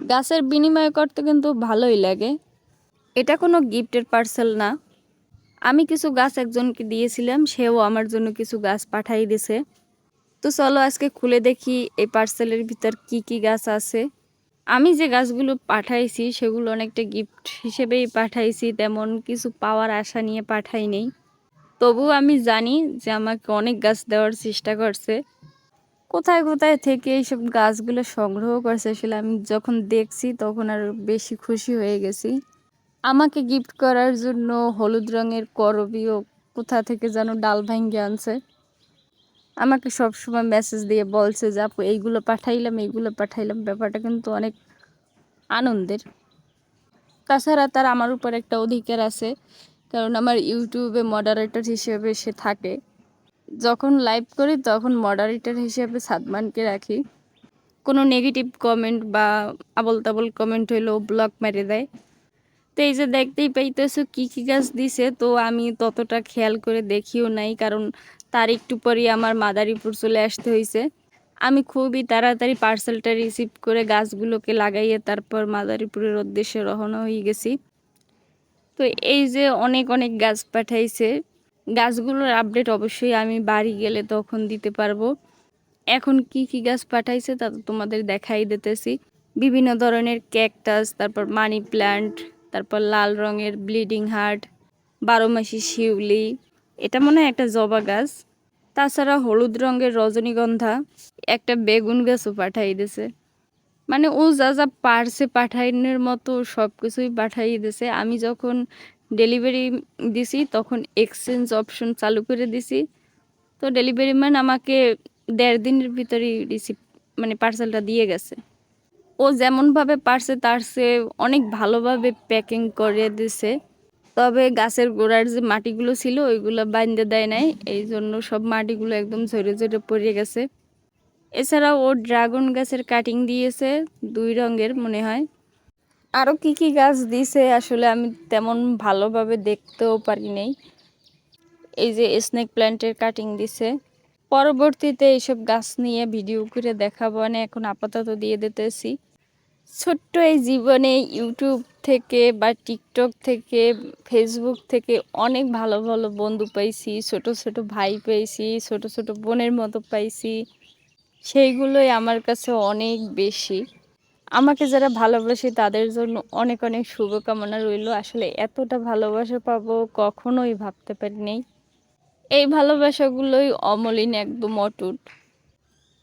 গাছের বিনিময় করতে কিন্তু ভালোই লাগে। এটা কোনো গিফটের পার্সেল না। আমি কিছু গাছ একজনকে দিয়েছিলাম, সেও আমার জন্য কিছু গাছ পাঠাই দিছে। তো চলো আজকে খুলে দেখি এই পার্সেলের ভিতর কি কি গাছ আছে। আমি যে গাছগুলো পাঠাইছি, সেগুলো অনেকটা গিফট হিসেবেই পাঠাইছি, তেমন কিছু পাওয়ার আশা নিয়ে পাঠাই নেই। তবু আমি জানি যে আমাকে অনেক গাছ দেওয়ার চেষ্টা করছে। কোথায় কোথায় থেকে এইসব গাছগুলো সংগ্রহ করছে আসলে আমি যখন দেখছি তখন আর বেশি খুশি হয়ে গেছি। আমাকে গিফট করার জন্য হলুদ রঙের করবিও কোথা থেকে যেন ডাল ভাঙ্গে আনছে। আমাকে সব সময় মেসেজ দিয়ে বলছে যে, আপু, এইগুলো পাঠাইলাম এইগুলো পাঠাইলাম। ব্যাপারটা কিন্তু অনেক আনন্দের। তাছাড়া তার আমার উপর একটা অধিকার আছে, কারণ আমার ইউটিউবে মডারেটর হিসেবে সে থাকে। যখন লাইভ করি, তখন মডারেটর হিসেবে সাদমানকে রাখি। কোনো নেগেটিভ কমেন্ট বা আবল তাবল কমেন্ট হইলেও ব্লক মেরে দেয়। তো এই যে দেখতেই পাইতেছো কী কী গাছ দিছে, তো আমি ততটা খেয়াল করে দেখিও নাই, কারণ তার একটু পরেই আমার মাদারীপুর চলে আসতে হয়েছে আমি খুবই তাড়াতাড়ি পার্সেলটা রিসিভ করে গাছগুলোকে লাগাইয়ে তারপর মাদারীপুরের উদ্দেশ্যে রওনা হয়ে গেছি। তো এই যে অনেক অনেক গাছ পাঠাইছে গাছগুলোর আপডেট অবশ্যই আমি বাড়ি গেলে তখন দিতে পারব। এখন কি কি গাছ পাঠাইছে তা তো তোমাদের দেখাই দিতেছি। বিভিন্ন ধরনের ক্যাকটাস তারপর মানি প্ল্যান্ট তারপর লাল রঙের ব্লিডিং হার্ট বারোমাসি শিউলি, এটা মনে হয় একটা জবা গাছ। তাছাড়া হলুদ রঙের রজনীগন্ধা, একটা বেগুন গাছও পাঠাই দিছে। মানে ও যা যা পারছে পাঠাইনের মতো সব কিছুই পাঠাই দিছে। আমি যখন ডেলিভারি দিছি, তখন এক্সচেঞ্জ অপশন চালু করে দিছি। তো ডেলিভারি ম্যান আমাকে দেড় দিনের ভিতরেই রিসিভ মানে পার্সেলটা দিয়ে গেছে। ও যেমনভাবে পারছে, তার সে অনেক ভালোভাবে প্যাকিং করে দিছে। তবে গাছের গোড়ার যে মাটিগুলো ছিল, ওইগুলো বাইন্দে দেয় নাই। এই জন্য সব মাটিগুলো একদম ঝরে ঝরে পড়ে গেছে। এছাড়াও ও ড্রাগন গাছের কাটিং দিয়েছে, দুই রঙের মনে হয়। আরও কি কি গাছ দিছে আসলে আমি তেমন ভালোভাবে দেখতেও পারি নাই। এই যে স্নেক প্ল্যান্টের কাটিং দিছে। পরবর্তীতে এইসব গাছ নিয়ে ভিডিও করে দেখাবো না, এখন আপাতত দিয়ে দিতেছি। ছোট্ট এই জীবনে ইউটিউব থেকে বা টিকটক থেকে ফেসবুক থেকে অনেক ভালো ভালো বন্ধু পাইছি, ছোট ছোট ভাই পেয়েছি ছোট ছোট বোনের মতো পাইছি। সেইগুলোই আমার কাছে অনেক বেশি। আমাকে যারা ভালোবাসে তাদের জন্য অনেক অনেক শুভকামনা রইল। আসলে এতটা ভালোবাসা পাবো কখনোই ভাবতে পারিনি। এই ভালোবাসাগুলোই অমলিন, একদম অটুট।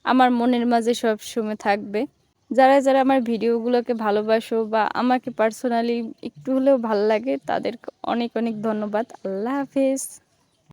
আমার মনের মাঝে সব সময় থাকবে। যারা যারা আমার ভিডিওগুলোকে ভালোবাসো বা আমাকে পার্সোনালি একটু হলেও ভালো লাগে তাদের অনেক অনেক ধন্যবাদ। আল্লাহ হাফেজ।